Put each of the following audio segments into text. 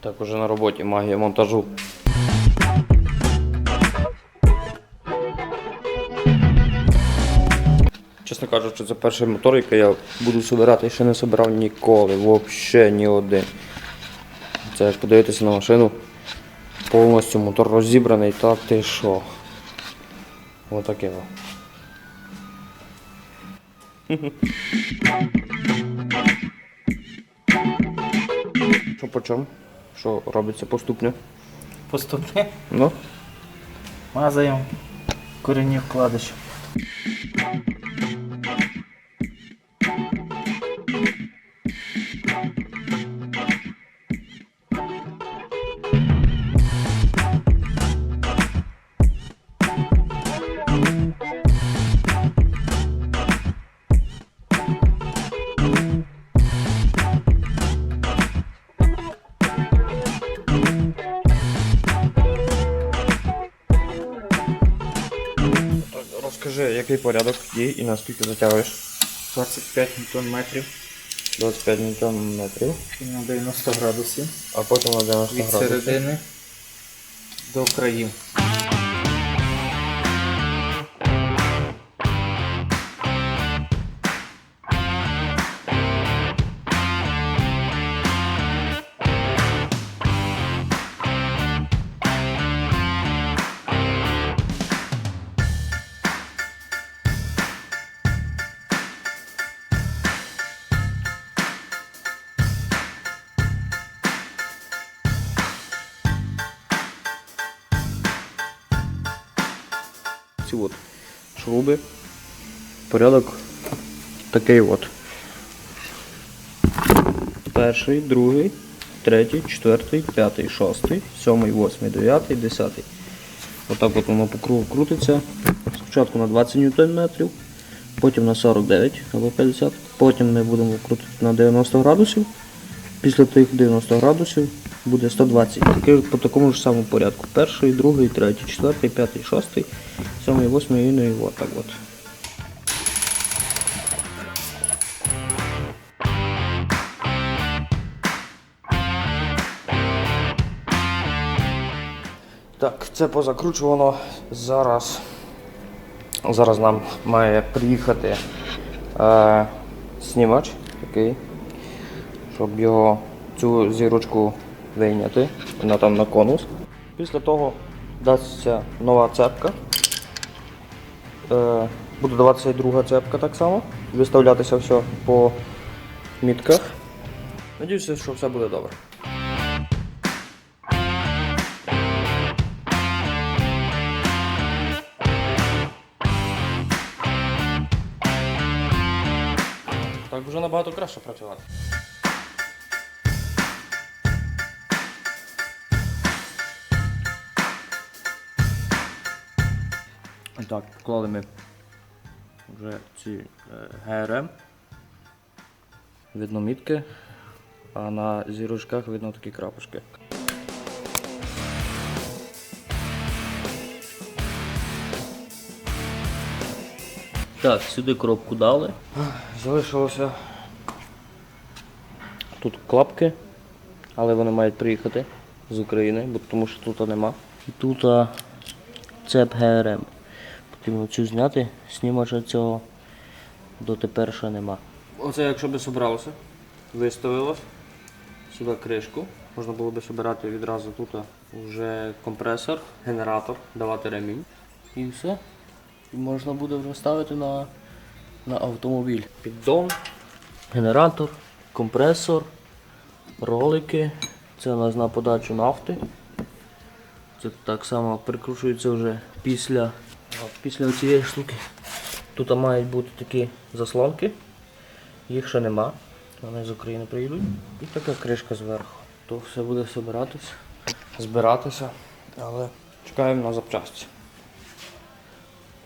Так, уже на роботі магія монтажу. Чесно кажучи, це перший мотор, який я буду собирати ще не собирав ніколи, взагалі ні один. Це як подивитися на машину. Повністю мотор розібраний, так ти що. Отаке. Що по чому? Що робиться поступне? Поступне Ну? мазаємо корінні вкладиші. Розкажи, який порядок дій і наскільки затягуєш? 25 ньютон метрів 25 ньютон метрів, і на 90 градусів а потім на 90 від градусів. середини до країв. Ці от шуруби. Порядок такий от. Перший, другий, третій, четвертий, п'ятий, шостий, сьомий, восьмий, дев'ятий, десятий. Отак от воно по кругу крутиться. Спочатку на 20 ньютон метрів, потім на 49 або 50. Потім ми будемо крутити на 90 градусів. Після тих 90 градусів буде 120. Такий по такому ж самому порядку. Перший, другий, третій, четвертий, п'ятий, шостий, сьомий, восьмий і ну і от так от. Так, це позакручувано. Зараз. Зараз нам має приїхати е, знімач такий, щоб його цю зірочку вийняти. Вона там на конус. Після того дасться нова цепка. Е, буде даватися і друга цепка так само. Виставлятися все по мітках. Надіюся, що все буде добре. Так вже набагато краще працювати. Так, вклали ми вже ці е, ГРМ. Видно мітки, а на зірочках видно такі крапочки. Так, сюди коробку дали. Залишилося тут клапки, але вони мають приїхати з України, бо тому що тут нема. І тут а, цеп ГРМ. Потрібно цю зняти, знімача цього дотепер ще нема. Оце якщо би собралося, виставилось сюди кришку. Можна було би собирати відразу тут вже компресор, генератор, давати ремінь. І все. І можна буде вже ставити на, на автомобіль. Піддон, генератор, компресор, ролики. Це у нас на подачу нафти. Це так само прикручується вже після, після цієї штуки. Тут мають бути такі заслонки. Їх ще нема. Вони з України приїдуть. І така кришка зверху. То все буде збиратися, збиратися, але чекаємо на запчасті.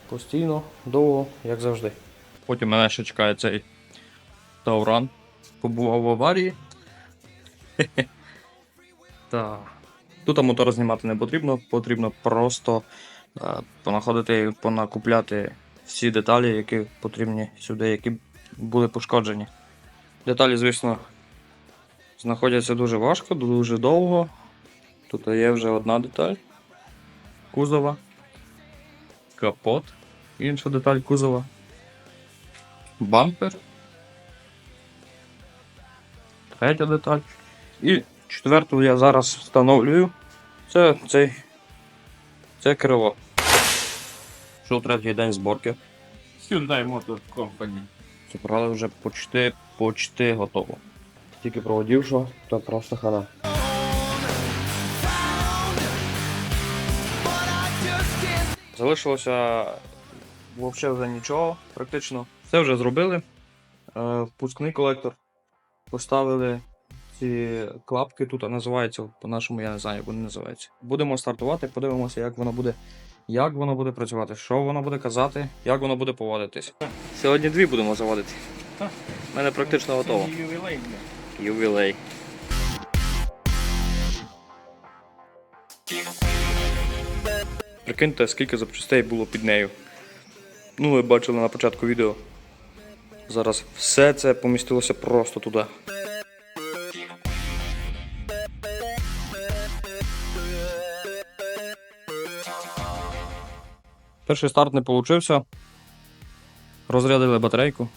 Постійно, довго, як завжди. Потім мене ще чекає цей Тауран. Побував в аварії. Так. Тут мотор знімати не потрібно, потрібно просто понаходити, понакупляти всі деталі, які потрібні сюди, які були пошкоджені. Деталі, звісно, знаходяться дуже важко, дуже довго. Тут є вже одна деталь кузова, капот, інша деталь кузова, бампер, третя деталь. І четверту я зараз встановлюю. Це цей. Це крило. Що третій день зборки. Hyundai Motor Company. Зібрали вже почти, почти готово. Тільки проводів, що то просто хана. Залишилося взагалі вже нічого, практично. Все вже зробили. Е, Впускний колектор. Поставили ці клапки тут, а називається, по-нашому я не знаю, як вони називаються. Будемо стартувати, подивимося, як воно буде, як воно буде працювати, що воно буде казати, як воно буде поводитись. Сьогодні дві будемо заводити. У мене практично готово. Ювілейне. Ювілей. Прикиньте, скільки запчастей було під нею. Ну, ви бачили на початку відео. Зараз все це помістилося просто туди. Перший старт не вийшов. Розрядили батарейку.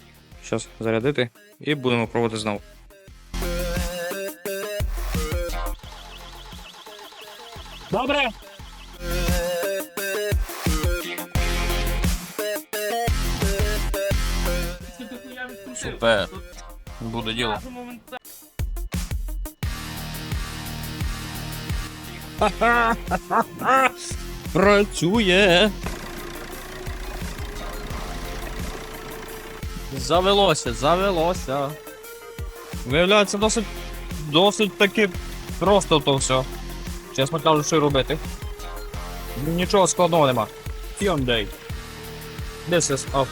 Зараз зарядити і будемо пробувати знову. Добре! Супер. Буде діло. Працює. Завелося, завелося. Виявляється, досить, досить таки просто то все. Чесно кажучи, що робити. Нічого складного нема. Hyundai. This is a